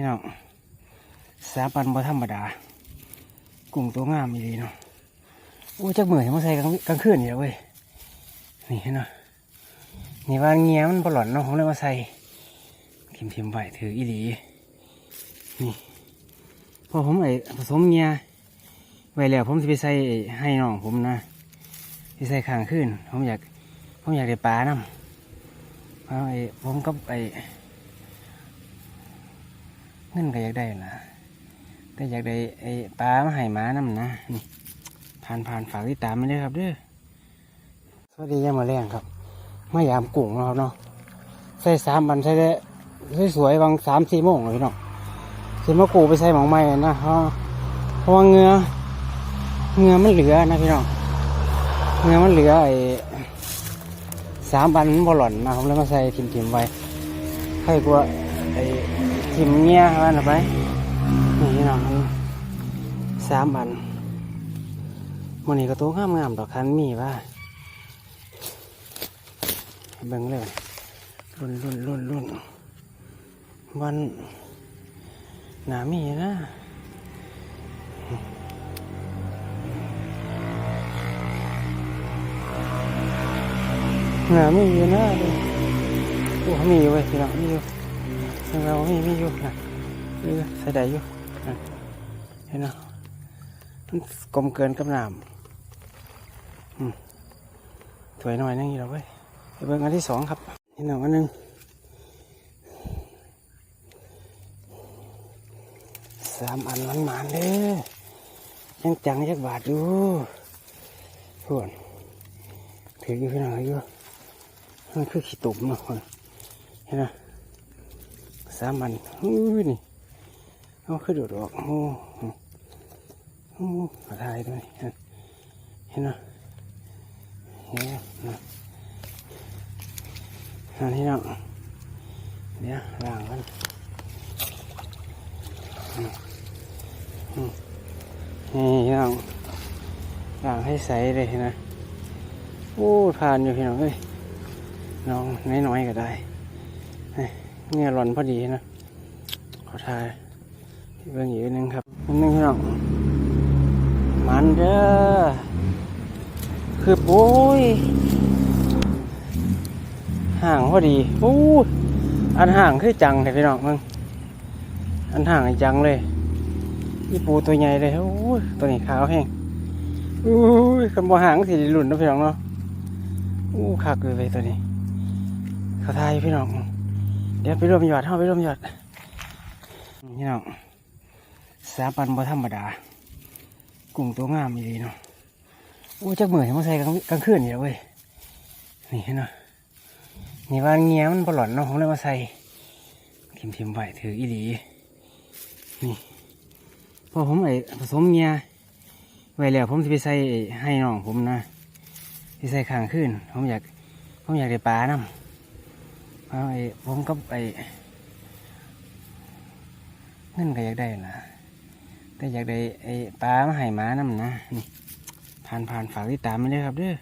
พี่น้องสาปันบ่ธรรมดา กุ้งตัวงามอีดีเนาะโอ้จักเหมือนมาใส่กลางกลางคืนอยู่แล้วเว้ยนี่เนาะนี่ว่าเงี้ยมันบ่หล่อนเนาะผมเลยมาใส่ทิมทิมๆไว้ถืออีดีนี่พอผมไอ้ผสมเงี้ยไว้แล้วผมจะไปใส่ให้น้องผมนะไปใส่ข้างคืนผมอยากผมอยากได้ปลาน้ำเพราะไอ้ผมกับไอ้ เงินก็อยากได้ล่ะ แต่อยากได้ไอ้ปลามาให้หมาน้ำนะนี่ผ่านผ่านฝากติดตามมาเลยครับเด้อสวัสดียามมาแรงครับมายามกุ้งเนาะครับเนาะใส่สามบันใส่ได้สวยๆบางสามสี่โมงเลยพี่น้องสิมากูไปใส่หมองไม้นะเพราะเพราะว่าเงือเงือมันเหลือนะพี่น้องเงือมันเหลือไอ้สามบันมันบ่หล่อนนะผมเลยมาใส่ทิมๆไว้ให้กลัวไอ้ ทิมเงี้ยว่าน่ะไปนี่พี่น้องมันสามอันมันนี้ก็ตัวงามงามๆดอกคันมีว่าเบิ่งเลยรุ่นรุ่นรุ่นรุ่นวันหนามีนะหนามีอยู่นะดูโอ้มีอยู่เว้ยพี่น้องมีอยู่ เรามีมีอยู่นะเออใส่ได้อยู่อะเห็นเนาะมันกลมเกินกับน้ำอืมถวยหน่อยนึงอยู่แล้วเว้ยเบิ่งอันที่สองครับนี่หนึ่งอันหนึ่งสามอันมันหมานเลยยังจังยักบาทอยู่วนถืออยู่พี่น้องอยู่มันคือขี้ตุ่มเนาะเห็นไหม สามันอุ้ยนี่เอาขึ้นดดออกโอ้โหโอ้มาถ่ายด้วยเห็นไหมเห็นไหมนะอันนี้เนาะเดี๋ยวล้างกันนี่เนาะล้างให้ใสเลยนะโอ้ทานอยู่พี่น้องเอ้ยน้องน้อยๆก็ได้ เนี่ยหล่อนพอดีนะ ขอทายเบิ่งอีกอันหนึงครับอันหนึงพี่น้องมันเด้อคือโอ้ยห่างพอดีโอ้ยอันห่างคือจังเลยพี่น้องมึงอันห่างจังเลยนี่ปูตัวใหญ่เลยโอ้ยตัวนี้ขาวแห้งอุ้ยคำบ่ห่างสิหลุนนะพี่น้องเนาะอู้คักเลยตัวนี้ขอทายพี่น้อง เดี๋ยวไปรวมยอดเข้าไปรวมยอดนี่น้องสาปันบ่ธรรมดา กุ้งตัวงามอีดีเนาะโอ้จักเหมือนมาใส่กลางกลางคืนอยู่แล้วเว้ยนี่เนาะนี่ว่าเงี้ยมันบ่หล่อนเนาะผมเลยมาใส่ทิมทิมๆไว้ถืออีดีนี่พอผมไอ้ผสมเงี้ยไว้แล้วผมจะไปใส่ให้น้องผมนะไปใส่ข้างคืนผมอยากผมอยากได้ปลาน้ำ เอาไอ้ผมก็ไอ้เงินก็อยากได้ล่ะแต่อยากได้ไอ้ปลามาให้หมานำนะนี่ผ่านผ่านฝากติดตามมาเลยครับเด้อ